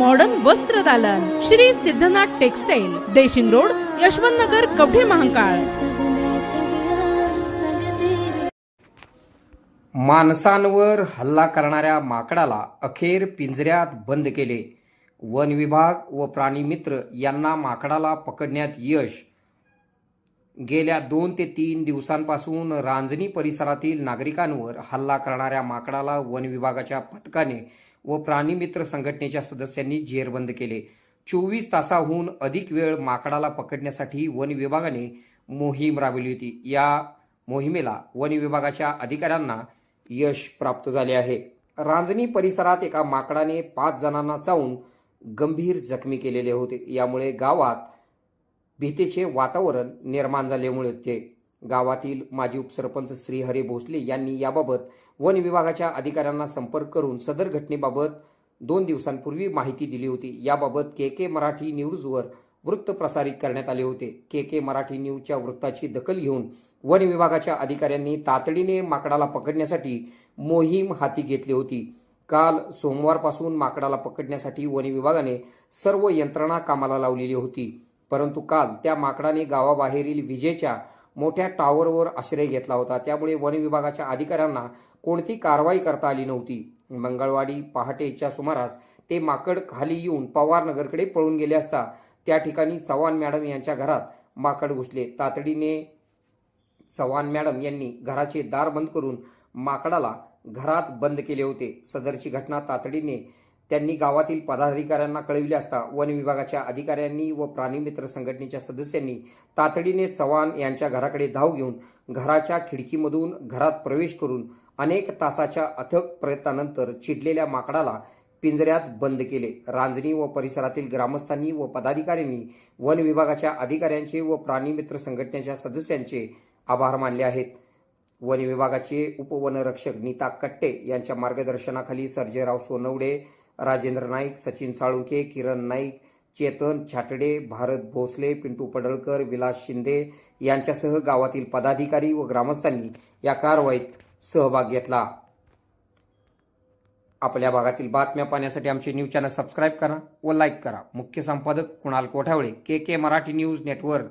Modern वस्त्र दालन. Shri Siddhanath textile Deshing road Yashwant Nagar Kavathe Mahankal. माणसांवर हल्ला करणाऱ्या माकडाला अखेर पिंजऱ्यात बंद केले. वन विभाग व प्राणी मित्र यांना माकडाला पकडण्यात यश. गेल्या दोन ते तीन दिवसांपासून रांजणी परिसरातील नागरिकांवर हल्ला करणाऱ्या माकडाला वन विभागाच्या पथकाने व प्राणीमित्र संघटनेच्या सदस्यांनी जेरबंद केले. चोवीस तासाहून अधिक वेळ माकडाला पकडण्यासाठी वन विभागाने मोहीम राबवली होती. या मोहिमेला वन विभागाच्या अधिकाऱ्यांना यश प्राप्त झाले आहे. रांजणी परिसरात एका माकडाने पाच जणांना चावून गंभीर जखमी केलेले होते. यामुळे गावात भीतीचे वातावरण निर्माण झाल्यामुळे ते गावातील माजी उपसरपंच श्रीहरी भोसले यांनी याबाबत वन विभागाच्या अधिकाऱ्यांना संपर्क करून सदर घटनेबाबत दोन दिवसांपूर्वी माहिती दिली होती. याबाबत के के मराठी न्यूजवर वृत्त प्रसारित करण्यात आले होते. के के मराठी न्यूजच्या वृत्ताची दखल घेऊन वन विभागाच्या अधिकाऱ्यांनी तातडीने माकडाला पकडण्यासाठी मोहीम हाती घेतली होती. काल सोमवारपासून माकडाला पकडण्यासाठी वन विभागाने सर्व यंत्रणा कामाला लावलेली होती. परंतु काल त्या माकडाने गावाबाहेरील विजेच्या मोठ्या टॉवरवर आश्रय घेतला होता. त्यामुळे वन विभागाच्या अधिकाऱ्यांना कोणती कारवाई करता आली नव्हती. मंगळवारी पहाटेच्या सुमारास ते माकड खाली येऊन पवारनगरकडे पळून गेले असता त्या ठिकाणी चव्हाण मॅडम यांच्या घरात माकड घुसले. तातडीने चव्हाण मॅडम यांनी घराचे दार बंद करून माकडाला घरात बंद केले होते. सदरची घटना तातडीने त्यांनी गावातील पदाधिकाऱ्यांना कळविले असता वन विभागाच्या अधिकाऱ्यांनी व प्राणीमित्र संघटनेच्या सदस्यांनी तातडीने चव्हाण यांच्या घराकडे धाव घेऊन घराच्या खिडकीमधून घरात प्रवेश करून अनेक तासाच्या अथक प्रयत्नानंतर चिडलेल्या माकडाला पिंजऱ्यात बंद केले. रांजणी व परिसरातील ग्रामस्थांनी व पदाधिकाऱ्यांनी वन विभागाच्या अधिकाऱ्यांचे व प्राणीमित्र संघटनेच्या सदस्यांचे आभार मानले आहेत. वन विभागाचे उपवनरक्षक नीता कट्टे यांच्या मार्गदर्शनाखाली सर्जेराव सोनवडे राजेंद्र नाईक सचिन साळुंके किरण नाईक चेतन छाटडे भारत भोसले पिंटू पडळकर विलास शिंदे यांच्यासह गावातील पदाधिकारी व ग्रामस्थांनी या कारवाईत सहभाग घेतला. आपल्या भागातील बातम्या पाहण्यासाठी आमचे न्यूज चॅनल सबस्क्राईब करा व लाईक करा. मुख्य संपादक Kunal Kothawale K K Marathi news network.